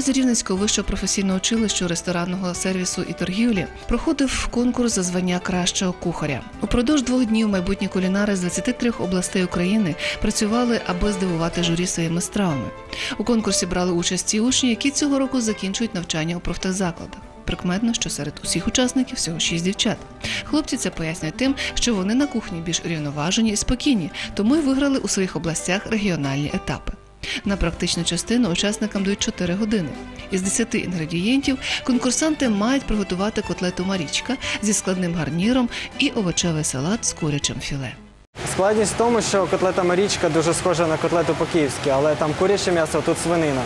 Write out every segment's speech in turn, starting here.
Базі Рівненського вищого професійного училища ресторанного сервісу і торгівлі проходив конкурс за звання кращого кухаря. Упродовж двох днів майбутні кулінари з 23 областей України працювали, аби здивувати журі своїми стравами. У конкурсі брали участь ті учні, які цього року закінчують навчання у профтехзакладах. Прикметно, що серед усіх учасників всього шість дівчат. Хлопці це пояснюють тим, що вони на кухні більш рівноважені і спокійні, тому й виграли у своїх областях регіональні етапи. На практичну частину учасникам дають 4 години. Із 10 інгредієнтів конкурсанти мають приготувати котлету Марічка зі складним гарніром і овочевий салат з курячим філе. Складність в тому, що котлета Марічка дуже схожа на котлету по-київськи, але там куряче м'ясо, а тут свинина.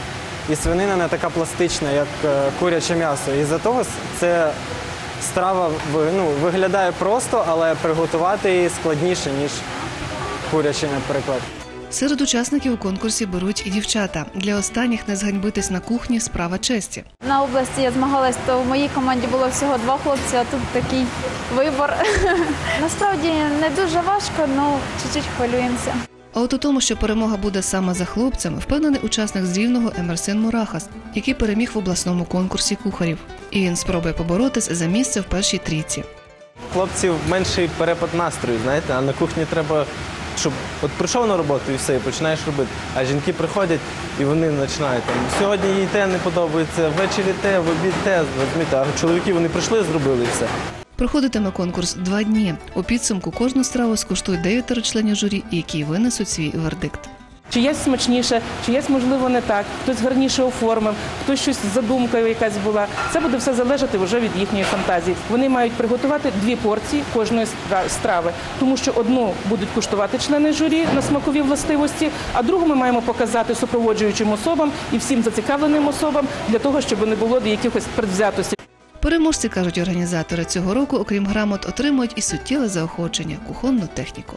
І свинина не така пластична, як е, куряче м'ясо. І за того це страва ну, виглядає просто, але приготувати її складніше, ніж куряче, наприклад. Серед учасників у конкурсі беруть і дівчата. Для останніх не зганьбитись на кухні справа честі. На області я змагалась, то в моїй команді було всього два хлопці, а тут такий вибор. Насправді не дуже важко, але чуть-чуть хвилюємося. А от у тому, що перемога буде саме за хлопцями, впевнений учасник з рівного Емерсин Мурахас, який переміг в обласному конкурсі кухарів. І він спробує поборотись за місце в першій трійці. хлопців менший перепад настрою, знаєте, а на кухні треба, щоб от прийшов на роботу і все, і починаєш робити. А жінки приходять і вони починають там. Сьогодні їй те не подобається, ввечері те, в обід те. Розумієте, а чоловіки вони прийшли, зробили і все. Проходитиме конкурс два дні. У підсумку кожну страву скуштують дев'ятеро членів журі, які винесуть свій вердикт. Чиєсь смачніше, чиєсь, можливо, не так, хтось гарніше оформив, хтось щось з задумкою якась була. Це буде все залежати вже від їхньої фантазії. Вони мають приготувати дві порції кожної страви, тому що одну будуть куштувати члени журі на смакові властивості, а другу ми маємо показати супроводжуючим особам і всім зацікавленим особам для того, щоб не було якихось предвзятостей. Переможці кажуть організатори цього року, окрім грамот, отримують і суттєве заохочення кухонну техніку.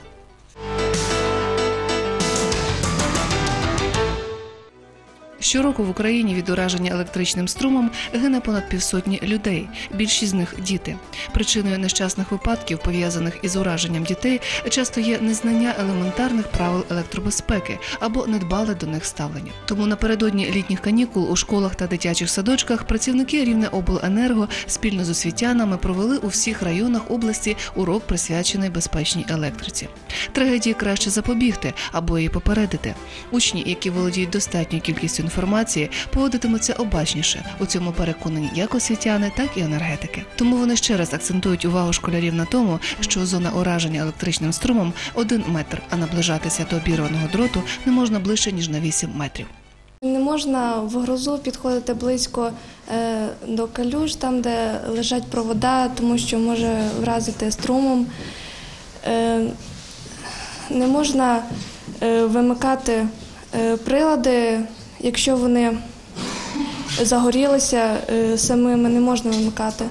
Щороку в Україні від ураження електричним струмом гине понад півсотні людей. Більшість з них діти. Причиною нещасних випадків, пов'язаних із ураженням дітей, часто є незнання елементарних правил електробезпеки або недбале до них ставлення. Тому напередодні літніх канікул у школах та дитячих садочках працівники Рівнеобленерго спільно з освітянами провели у всіх районах області урок, присвячений безпечній електриці. Трагедії краще запобігти або її попередити. Учні, які володіють достатньою кількістю інформації, поводитимуться обачніше. У цьому переконані як освітяни, так і енергетики. Тому вони ще раз акцентують увагу школярів на тому, що зона ураження електричним струмом один метр, а наближатися до обірваного дроту не можна ближче ніж на 8 метрів. Не можна в грозу підходити близько е, до калюж, там, де лежать провода, тому що може вразити струмом. Е, не можна е, вимикати прилади, якщо вони загорілися е, самими, не можна вимикати.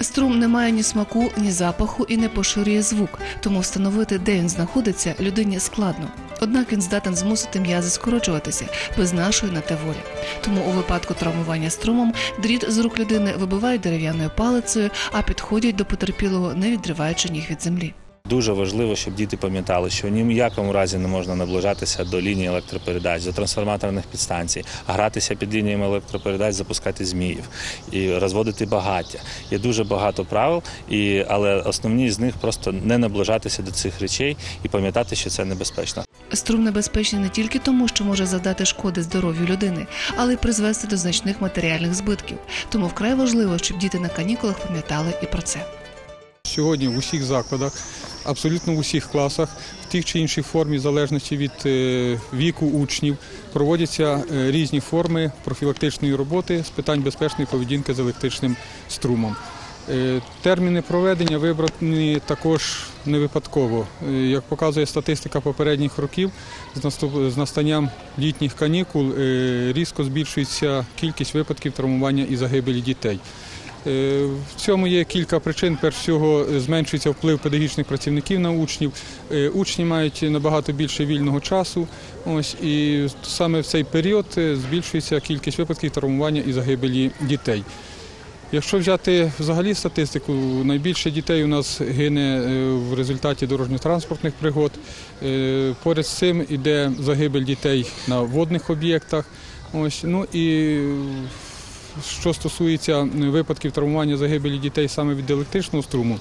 Струм не має ні смаку, ні запаху і не поширює звук, тому встановити, де він знаходиться, людині складно. Однак він здатен змусити м'язи скорочуватися без нашої на те волі. Тому у випадку травмування струмом дріт з рук людини вибивають дерев'яною палицею, а підходять до потерпілого, не відриваючи ніг від землі. Дуже важливо, щоб діти пам'ятали, що ні в якому разі не можна наближатися до лінії електропередач, до трансформаторних підстанцій, гратися під лініями електропередач, запускати зміїв і розводити багаття. Є дуже багато правил, і, але основні з них просто не наближатися до цих речей і пам'ятати, що це небезпечно. Струм небезпечний не тільки тому, що може завдати шкоди здоров'ю людини, але й призвести до значних матеріальних збитків. Тому вкрай важливо, щоб діти на канікулах пам'ятали і про це. Сьогодні в усіх закладах, абсолютно в усіх класах, в тих чи іншій формі, в залежності від е, віку учнів, проводяться е, різні форми профілактичної роботи з питань безпечної поведінки з електричним струмом. Е, Терміни проведення вибрані також не випадково. Як показує статистика попередніх років, з настанням літніх канікул різко збільшується кількість випадків травмування і загибелі дітей. Е, В цьому є кілька причин. Перш всього, зменшується вплив педагогічних працівників на учнів. Е, Учні мають набагато більше вільного часу. Ось і саме в цей період е, збільшується кількість випадків травмування і загибелі дітей. Якщо взяти взагалі статистику, найбільше дітей у нас гине в результаті дорожньо-транспортних пригод. Поряд з цим іде загибель дітей на водних об'єктах, Ось, ну і що стосується випадків травмування загибелі дітей саме від електричного струму,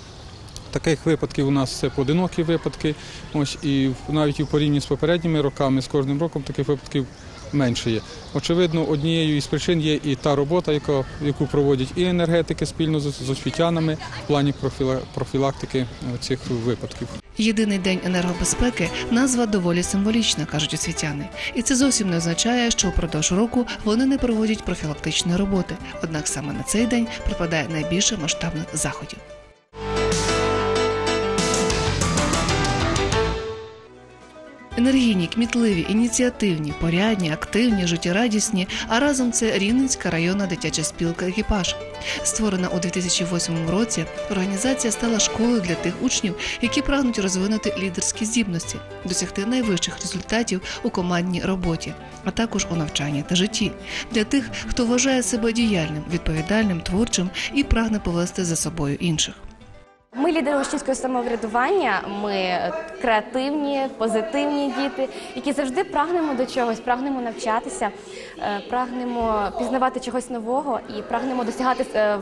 таких випадків у нас це поодинокі випадки. Ось, і навіть і в порівнянні з попередніми роками, з кожним роком таких випадків менше є. Очевидно, однією із причин є і та робота, яка, яку проводять і енергетики спільно з, освітянами в плані профіла- профілактики е, цих випадків. Єдиний день енергобезпеки назва доволі символічна, кажуть освітяни. І це зовсім не означає, що упродовж року вони не проводять профілактичної роботи. Однак саме на цей день припадає найбільше масштабних заходів. Енергійні, кмітливі, ініціативні, порядні, активні, життєрадісні, а разом це Рівненська районна дитяча спілка екіпаж. Створена у 2008 році, організація стала школою для тих учнів, які прагнуть розвинути лідерські здібності, досягти найвищих результатів у командній роботі, а також у навчанні та житті, для тих, хто вважає себе діяльним, відповідальним, творчим і прагне повести за собою інших. Ми лідери учнівського самоврядування. Ми креативні, позитивні діти, які завжди прагнемо до чогось, прагнемо навчатися, е, прагнемо пізнавати чогось нового і прагнемо досягати е,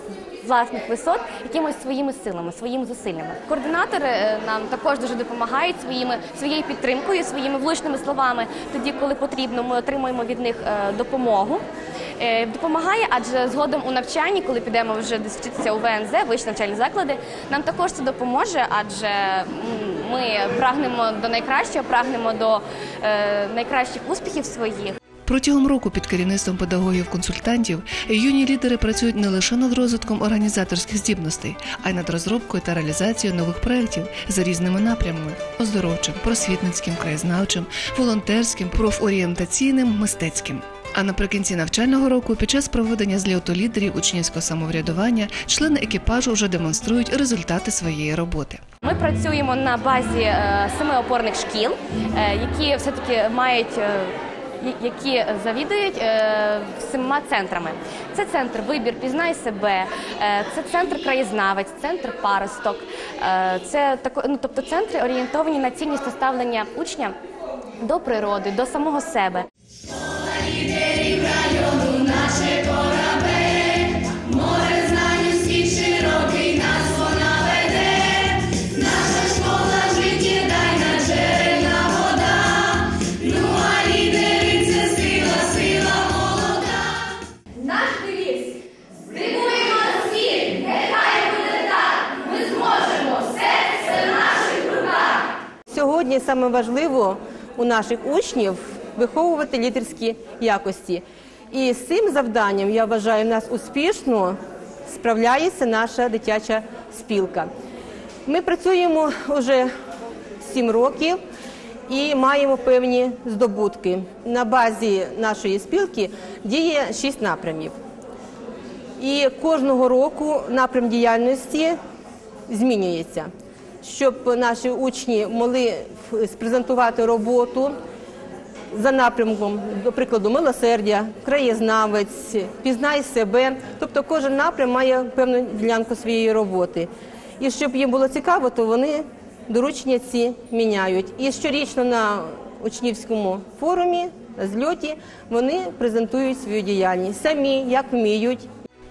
власних висот якимось своїми силами, своїми зусиллями. Координатори е, нам також дуже допомагають своїми своєю підтримкою, своїми влучними словами. Тоді, коли потрібно, ми отримуємо від них допомогу. Е, Допомагає, адже згодом у навчанні, коли підемо вже вчитися у ВНЗ, вищі навчальні заклади, нам також це допоможе, адже ми прагнемо до найкращого, прагнемо до е, найкращих успіхів своїх. Протягом року під керівництвом педагогів-консультантів юні лідери працюють не лише над розвитком організаторських здібностей, а й над розробкою та реалізацією нових проєктів за різними напрямами: оздоровчим, просвітницьким, краєзнавчим, волонтерським, профорієнтаційним, мистецьким. А наприкінці навчального року, під час проведення зльоту лідерів учнівського самоврядування, члени екіпажу вже демонструють результати своєї роботи. Ми працюємо на базі е, семи опорних шкіл, е, які все-таки мають. е, Які завідують е, сема центрами. Це центр вибір, пізнай себе, е, це центр краєзнавець, центр паросток. Е, це тако, ну, тобто центри орієнтовані на цінність ставлення учня до природи, до самого себе. Сьогодні саме важливо у наших учнів виховувати лідерські якості. І з цим завданням, я вважаю, нас успішно справляється наша дитяча спілка. Ми працюємо вже сім років і маємо певні здобутки. На базі нашої спілки діє шість напрямів. І кожного року напрям діяльності змінюється, щоб наші учні могли спрезентувати роботу за напрямком, до прикладу, милосердя, краєзнавець, пізнай себе. Тобто кожен напрям має певну ділянку своєї роботи. І щоб їм було цікаво, то вони доручення ці міняють. І щорічно на учнівському форумі, зльоті, вони презентують свою діяльність самі, як вміють,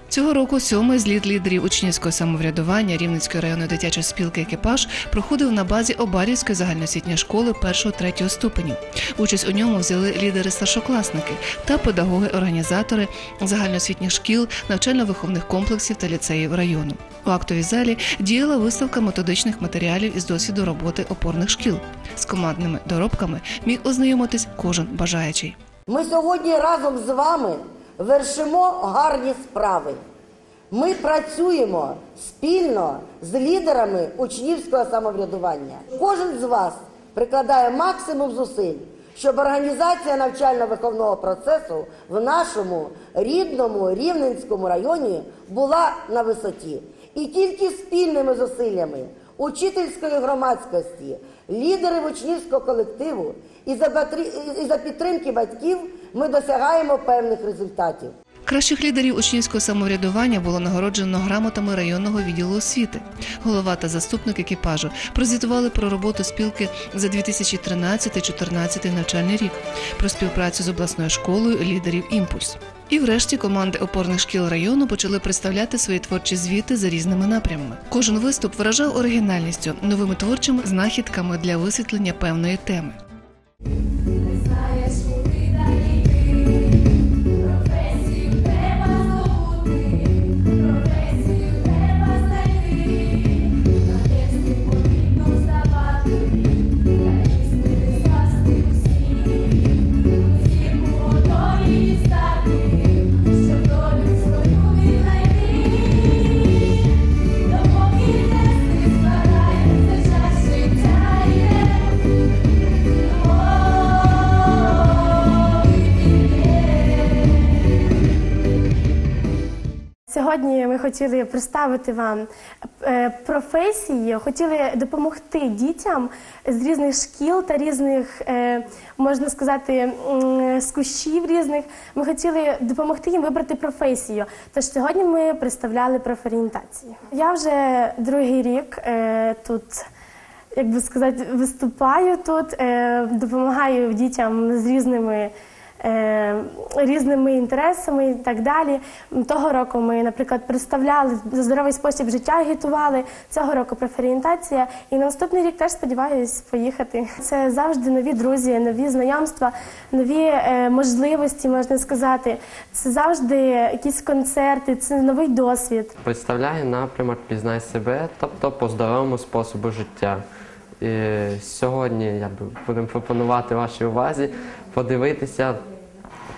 Цього року сьомий зліт лідерів учнівського самоврядування Рівненської районної дитячої спілки екіпаж проходив на базі Обарівської загальноосвітньої школи 1-3 ступенів. Участь у ньому взяли лідери старшокласники та педагоги-організатори загальноосвітніх шкіл, навчально-виховних комплексів та ліцеїв району. У актовій залі діяла виставка методичних матеріалів із досвіду роботи опорних шкіл. З командними доробками міг ознайомитись кожен бажаючий. Ми сьогодні разом з вами вершимо гарні справи. Ми працюємо спільно з лідерами учнівського самоврядування. Кожен з вас прикладає максимум зусиль, щоб організація навчально-виховного процесу в нашому рідному Рівненському районі була на висоті. І тільки спільними зусиллями учительської громадськості, лідерів учнівського колективу і за, підтримки батьків ми досягаємо певних результатів. Кращих лідерів учнівського самоврядування було нагороджено грамотами районного відділу освіти. Голова та заступник екіпажу прозвітували про роботу спілки за 2013-2014 навчальний рік, про співпрацю з обласною школою лідерів імпульс. І врешті команди опорних шкіл району почали представляти свої творчі звіти за різними напрямами. Кожен виступ виражав оригінальністю, новими творчими знахідками для висвітлення певної теми. Сьогодні ми хотіли представити вам е, професії, хотіли допомогти дітям з різних шкіл та різних, е, можна сказати, з кущів різних. Ми хотіли допомогти їм вибрати професію. Тож сьогодні ми представляли профорієнтацію. Я вже другий рік е, тут. Як би сказати, виступаю тут, допомагаю дітям з різними різними інтересами і так далі. Того року ми, наприклад, представляли за здоровий спосіб життя, агітували. Цього року профорієнтація. І на наступний рік теж сподіваюся поїхати. Це завжди нові друзі, нові знайомства, нові е, можливості, можна сказати. Це завжди якісь концерти, це новий досвід. Представляє напрямок Пізнай себе, тобто по здоровому способу життя. Сьогодні я будемо пропонувати вашій увазі подивитися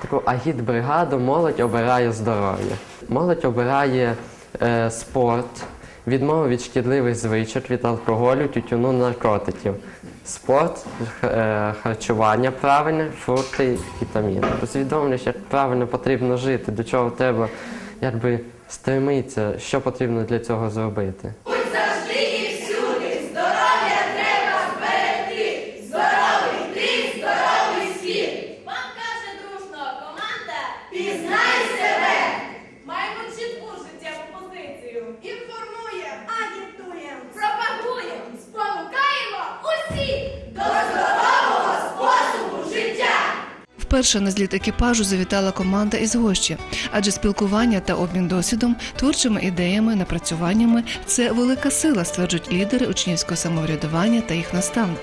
таку агіт-бригаду Молодь обирає здоров'я. Молодь обирає е, спорт, відмову від шкідливих звичок, від алкоголю, тютюну, наркотиків. Спорт, е, харчування правильне, фрукти, вітаміни. Усвідомлюєш, як правильно потрібно жити, до чого треба якби стремитися, що потрібно для цього зробити. Будь завжди і всюди, здоров'я треба зберегти. Здоровий ти, здоровий світ. Вам каже дружно команда Пізнай себе. Маємо чітку життєву позицію. Інформуємо, агітуємо, пропагуємо, спонукаємо усі до здорового способу життя. Вперше на зліт екіпажу завітала команда із гощі, адже спілкування та обмін досвідом, творчими ідеями, напрацюваннями це велика сила, стверджують лідери учнівського самоврядування та їх наставник.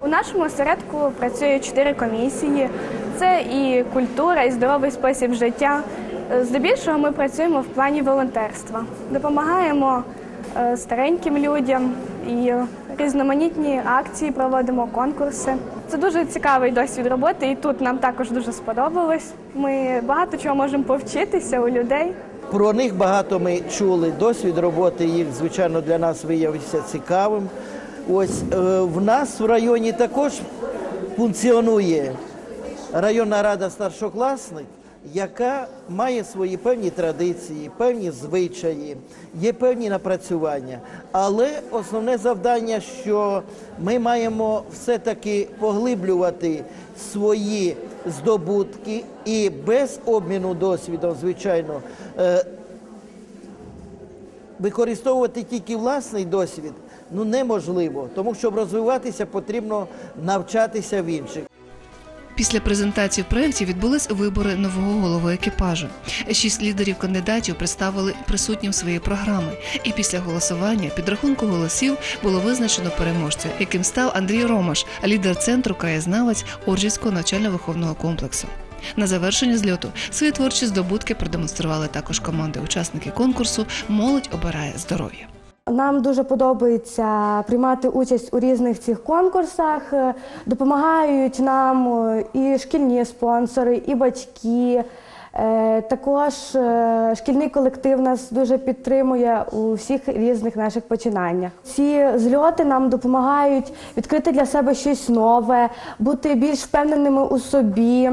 У нашому осередку працює чотири комісії. Це і культура, і здоровий спосіб життя. Здебільшого ми працюємо в плані волонтерства. Допомагаємо е, стареньким людям і різноманітні акції проводимо, конкурси. Це дуже цікавий досвід роботи, і тут нам також дуже сподобалось. Ми багато чого можемо повчитися у людей. Про них багато ми чули. Досвід роботи їх, звичайно, для нас виявився цікавим. Ось е, в нас в районі також функціонує районна рада старшокласник, яка має свої певні традиції, певні звичаї, є певні напрацювання. Але основне завдання, що ми маємо все-таки поглиблювати свої здобутки і без обміну досвідом, звичайно, е, використовувати тільки власний досвід ну неможливо, тому щоб розвиватися, потрібно навчатися в інших. Після презентації проєктів відбулись вибори нового голови екіпажу. Шість лідерів кандидатів представили присутнім свої програми. І після голосування підрахунку голосів було визначено переможця, яким став Андрій Ромаш, лідер центру краєзнавець Оржівського навчально-виховного комплексу. На завершення зльоту свої творчі здобутки продемонстрували також команди учасники конкурсу Молодь обирає здоров'я. Нам дуже подобається приймати участь у різних цих конкурсах. Е, Допомагають нам е, і шкільні спонсори, і батьки. Е, Також шкільний колектив нас дуже підтримує у всіх різних наших починаннях. Ці зльоти нам допомагають відкрити для себе щось нове, бути більш впевненими у собі.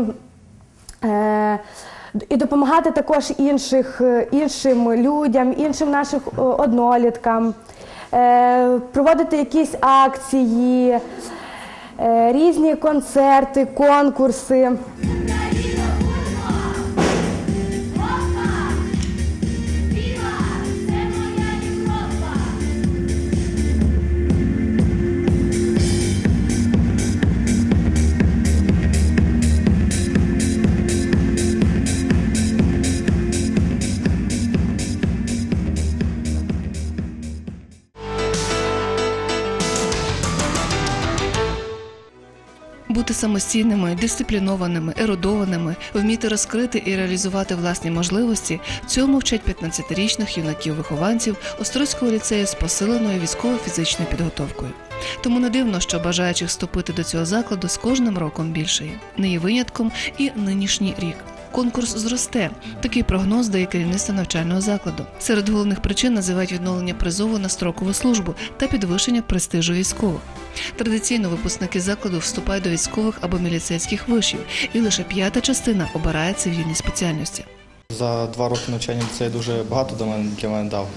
І допомагати також інших, е, іншим людям, іншим нашим е, одноліткам, е, проводити якісь акції, різні концерти, конкурси. Самостійними, дисциплінованими, ерудованими, вміти розкрити і реалізувати власні можливості цьому вчать 15-річних юнаків-вихованців Острозького ліцею з посиленою військово-фізичною підготовкою. Тому не дивно, що бажаючих вступити до цього закладу з кожним роком більше. Не є винятком і нинішній рік. Конкурс зросте. Такий прогноз дає керівництво навчального закладу. Серед головних причин називають відновлення призову на строкову службу та підвищення престижу військових. Традиційно випускники закладу вступають до військових або міліцейських вишів, і лише п'ята частина обирає цивільні спеціальності. За два роки навчання ліцей дуже багато до мене, для мене дав.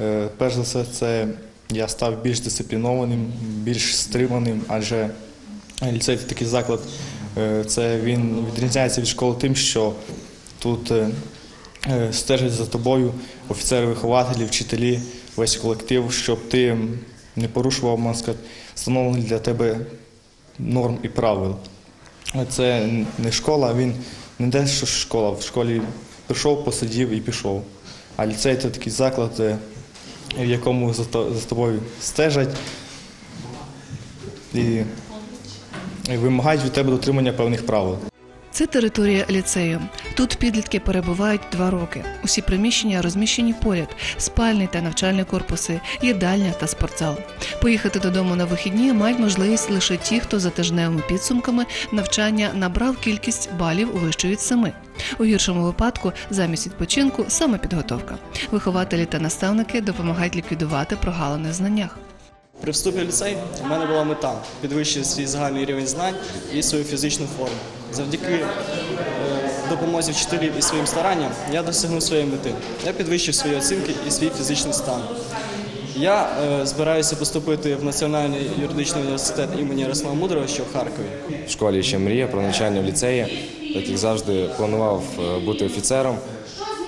Е, Перш за все, це я став більш дисциплінованим, більш стриманим, адже ліцей це такий заклад, це він відрізняється від школи тим, що тут е, е, стежать за тобою офіцери, вихователі, вчителі, весь колектив, щоб ти не порушував, можна сказати, встановлених для тебе норм і правил. Це не школа, він не те, що школа. В школі прийшов, посидів і пішов. А ліцей це такий заклад, е, в якому за, тобою стежать вимагають від тебе дотримання певних правил. Це територія ліцею. Тут підлітки перебувають два роки. Усі приміщення розміщені поряд: спальний та навчальні корпуси, їдальня та спортзал. Поїхати додому на вихідні мають можливість лише ті, хто за тижневими підсумками навчання набрав кількість балів вище від семи. У гіршому випадку замість відпочинку саме підготовка. Вихователі та наставники допомагають ліквідувати прогалини в знаннях. При вступі в ліцей у мене була мета підвищити свій загальний рівень знань і свою фізичну форму. Завдяки е, допомозі вчителів і своїм старанням я досягнув своєї мети. Я підвищив свої оцінки і свій фізичний стан. Я е, збираюся поступити в Національний юридичний університет імені Ярослава що в Харкові. В школі ще мрія про навчання в ліцеї, так як завжди планував е, бути офіцером.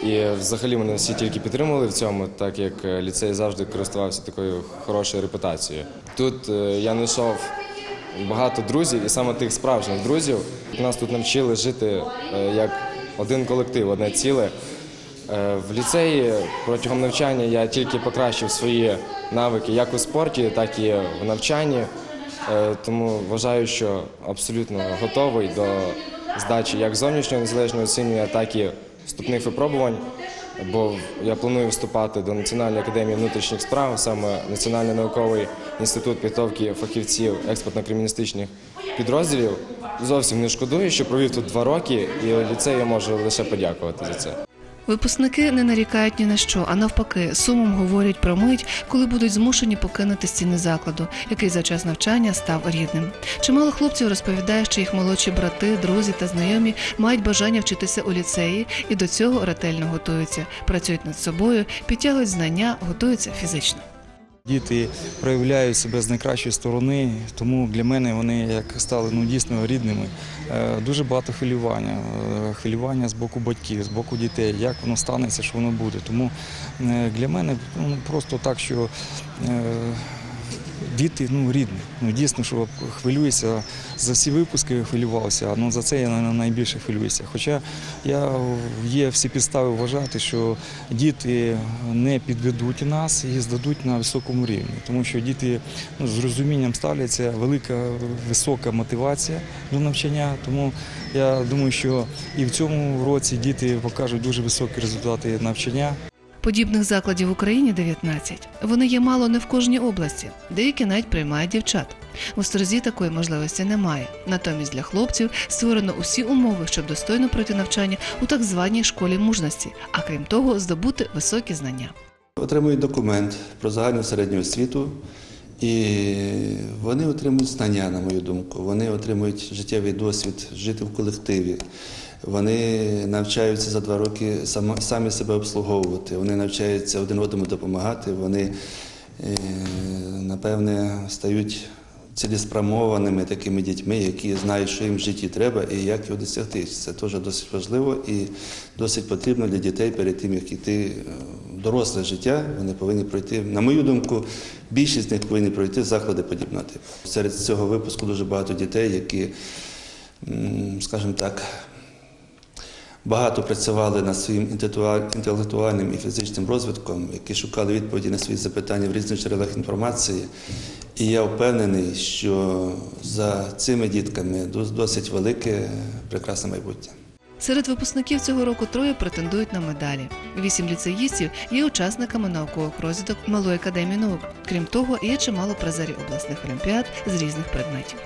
І взагалі мене всі тільки підтримували в цьому, так як е, ліцей завжди користувався такою хорошою репутацією. Тут е, я знайшов багато друзів, і саме тих справжніх друзів. Нас тут навчили жити е, як один колектив, одне ціле. В ліцеї протягом навчання я тільки покращив свої навики як у спорті, так і в навчанні. Тому вважаю, що абсолютно готовий до здачі як зовнішнього незалежного оцінювання, так і вступних випробувань. Бо я планую вступати до Національної академії внутрішніх справ, саме Національний науковий інститут підготовки фахівців експортно-криміністичних підрозділів. Зовсім не шкодую, що провів тут два роки, і ліцею можу лише подякувати за це. Випускники не нарікають ні на що, а навпаки, сумом говорять про мить, коли будуть змушені покинути стіни закладу, який за час навчання став рідним. Чимало хлопців розповідає, що їх молодші брати, друзі та знайомі мають бажання вчитися у ліцеї і до цього ретельно готуються, працюють над собою, підтягують знання, готуються фізично. Діти проявляють себе з найкращої сторони, тому для мене вони як стали ну, дійсно рідними. Е, Дуже багато хвилювання, е, хвилювання з боку батьків, з боку дітей, як воно станеться, що воно буде. Тому е, для мене ну, просто так, що діти ну, рідні. Ну, дійсно, що хвилююся за всі випуски, хвилювався, ну за це я найбільше хвилююся. Хоча я є всі підстави вважати, що діти не підведуть нас і здадуть на високому рівні, тому що діти ну, з розумінням ставляться, велика висока мотивація до навчання. Тому я думаю, що і в цьому році діти покажуть дуже високі результати навчання. Подібних закладів в Україні 19. Вони є мало не в кожній області. Деякі навіть приймають дівчат. В Острозі такої можливості немає. Натомість для хлопців створено усі умови, щоб достойно пройти навчання у так званій школі мужності, а крім того, здобути високі знання. Отримують документ про загальну середню освіту, і вони отримують знання, на мою думку. Вони отримують життєвий досвід жити в колективі. Вони навчаються за два роки самі себе обслуговувати. Вони навчаються один одному допомагати. Вони, е, напевне, стають цілеспрямованими такими дітьми, які знають, що їм в житті треба і як його досягти. Це теж досить важливо і досить потрібно для дітей перед тим, як йти е, доросле життя. Вони повинні пройти, на мою думку, більшість з них повинні пройти заклади подібного типу. Серед цього випуску дуже багато дітей, які, скажімо так, багато працювали над своїм інтелектуальним і фізичним розвитком, які шукали відповіді на свої запитання в різних джерелах інформації. І я впевнений, що за цими дітками досить велике, прекрасне майбутнє. Серед випускників цього року троє претендують на медалі. Вісім ліцеїстів є учасниками наукових розвідок Малої академії наук. Крім того, є чимало призерів обласних олімпіад з різних предметів.